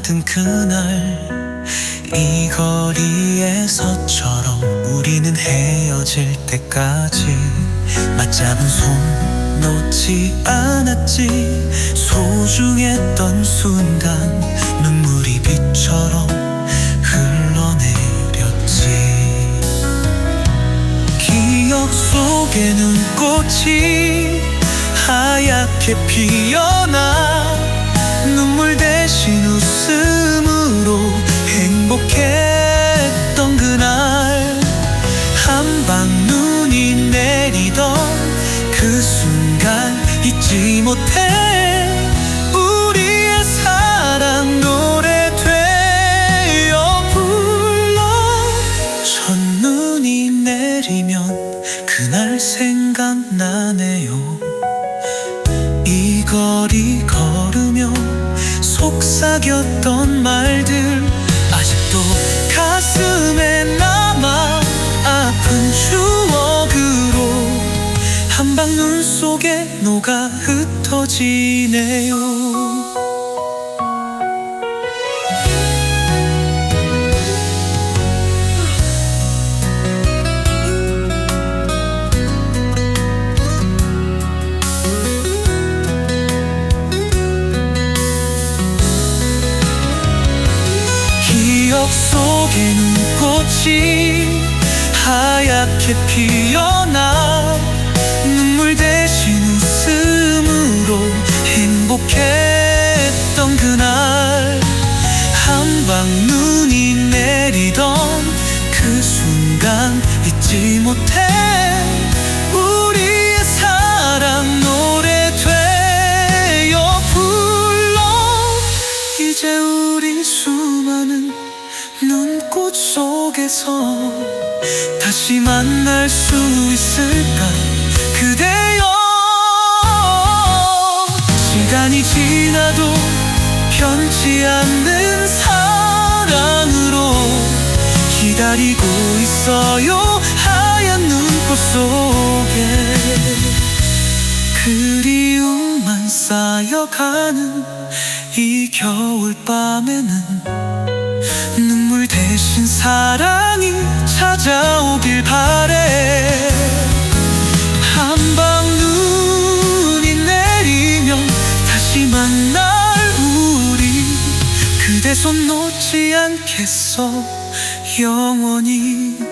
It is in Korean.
떠나던 그날 이 거리에서처럼 우리는 헤어질 때까지 맞잡은 손 놓지 않았지. 소중했던 순간 눈물이 빛처럼 흘러내렸지. 기억 속에 눈꽃이 하얗게 피어나 그날 생각나네요. 이 거리 걸으며 속삭였던 말들 아직도 가슴에 남아 아픈 추억으로 한방 눈 속에 녹아 흩어지네요. 기억 속에 눈꽃이 하얗게 피어 내리던 그 순간 잊지 못해 우리의 사랑 노래 되어 불러. 이제 우리 수많은 눈꽃 속에서 다시 만날 수 있을까? 그대여. 시간이 지나도 변치 않는 기다리고 있어요. 하얀 눈꽃 속에 그리움만 쌓여가는 이 겨울밤에는 눈물 대신 사랑이 놓지 않겠어. 영원히